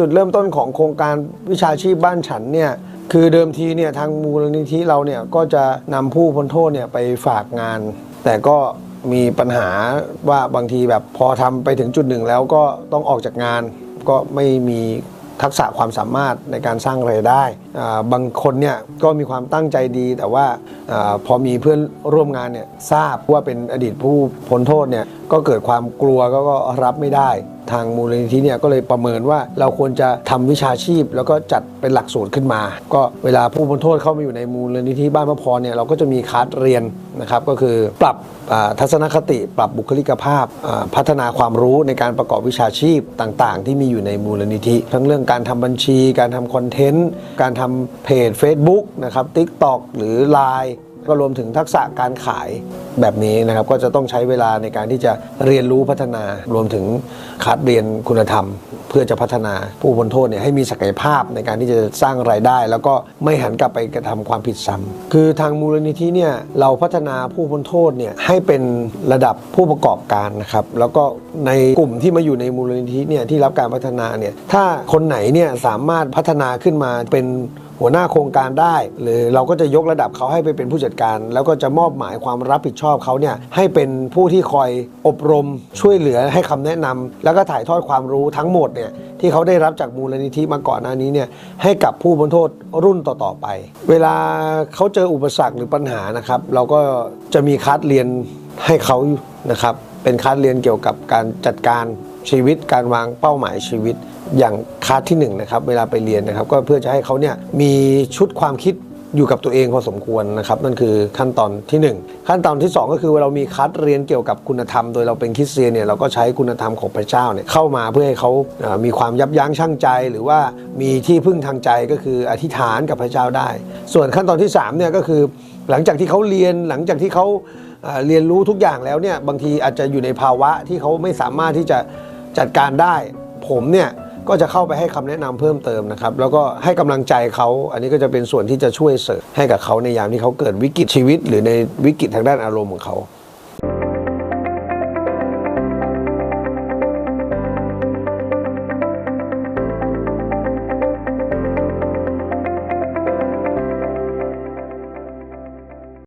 จุดเริ่มต้นของโครงการวิชาชีพบ้านฉันเนี่ยคือเดิมทีเนี่ยทางมูลนิธิเราเนี่ยก็จะนำผู้พ้นโทษเนี่ยไปฝากงาน แต่ก็มีปัญหาว่าบางทีแบบพอทำไปถึงจุดหนึ่งแล้วก็ต้องออกจากงาน ก็ไม่มีทักษะความสามารถในการสร้างรายได้ บางคนเนี่ยก็มีความตั้งใจดี แต่ว่าอพอมีเพื่อนร่วมงานเนี่ยทราบว่าเป็นอดีตผู้พ้นโทษเนี่ยก็เกิดความกลัวก็รับไม่ได้ทางมูลนิธิเนี่ยก็เลยประเมินว่าเราควรจะทำวิชาชีพ แล้วก็จัดเป็นหลักสูตรขึ้นมา ก็เวลาผู้พ้นโทษเข้ามาอยู่ในมูลนิธิบ้านพระพรเนี่ยเราก็จะมีคลาสเรียนนะครับก็คือปรับทัศนคติปรับบุคลิกภาพ พัฒนาความรู้ในการประกอบวิชาชีพต่าง ๆ ที่มีอยู่ในมูลนิธิ ทั้งเรื่องการทำบัญชี การทำคอนเทนต์การททำเพจ Facebook นะครับ TikTok หรือ Line ก็รวมถึงทักษะการขายแบบนี้นะครับก็จะต้องใช้เวลาในการที่จะเรียนรู้พัฒนารวมถึงคัดเรียนคุณธรรม เพื่อจะพัฒนาผู้พ้นโทษเนี่ยให้มีศักยภาพในการที่จะสร้างรายได้ แล้วก็ไม่หันกลับไปกระทำความผิดซ้ำคือทางมูลนิธิเนี่ยเราพัฒนาผู้พ้นโทษเนี่ยให้เป็นระดับผู้ประกอบการนะครับแล้วก็ในกลุ่มที่มาอยู่ในมูลนิธิเนี่ยที่รับการพัฒนาเนี่ยถ้าคนไหนเนี่ยสามารถพัฒนาขึ้นมาเป็น หัวหน้าโครงการได้ หรือเราก็จะยกระดับเขาให้ไปเป็นผู้จัดการ แล้วก็จะมอบหมายความรับผิดชอบเขาเนี่ยให้เป็นผู้ที่คอยอบรมช่วยเหลือให้คำแนะนำแล้วก็ถ่ายทอดความรู้ทั้งหมดเนี่ยที่เขาได้รับจากมูลนิธิมาก่อนหน้านี้เนี่ยให้กับผู้พ้นโทษรุ่นต่อๆไป เวลาเขาเจออุปสรรคหรือปัญหานะครับ เราก็จะมีคัดเรียนให้เขานะครับเป็นคัดเรียนเกี่ยวกับการจัดการชีวิตการวางเป้าหมายชีวิต อย่างคาที่1นะครับเวลาไปเรียนนะครับก็เพื่อจะให้เขาเนี่ยมีชุดความคิดอยู่กับตัวเองพอสมควรนะครับนั่นคือขั้นตอนทีหนึ่1 ขั้นตอนที่ 2 ก็คือเรามีคัดเรียนเกี่ยวกับคุณธรรม โดยเราเป็นคริสเตียนเนี่ยเราก็ใช้คุณธรรมของพระเจ้าเนี่ยเข้ามาเพื่อให้เขามีความยับยั้งชั่งใจ หรือว่ามีที่พึ่งทางใจก็คืออธิษฐานกับพระเจ้าได้ ส่วนขั้นตอนที่3เนี่ยก็คือหลังจากที่เขาเรียนหลังจากที่เขาเรียนรู้ทุกอย่างแล้วเนี่ยบางทีอาจจะอยู่ในภาวะที่เขาไม่สามารถที่จะจัดการได้ ผมเนี่ย ก็จะเข้าไปให้คำแนะนำเพิ่มเติมนะครับ แล้วก็ให้กำลังใจเขา อันนี้ก็จะเป็นส่วนที่จะช่วยเสริมให้กับเขาในยามที่เขาเกิดวิกฤตชีวิต หรือในวิกฤตทางด้านอารมณ์ของเขา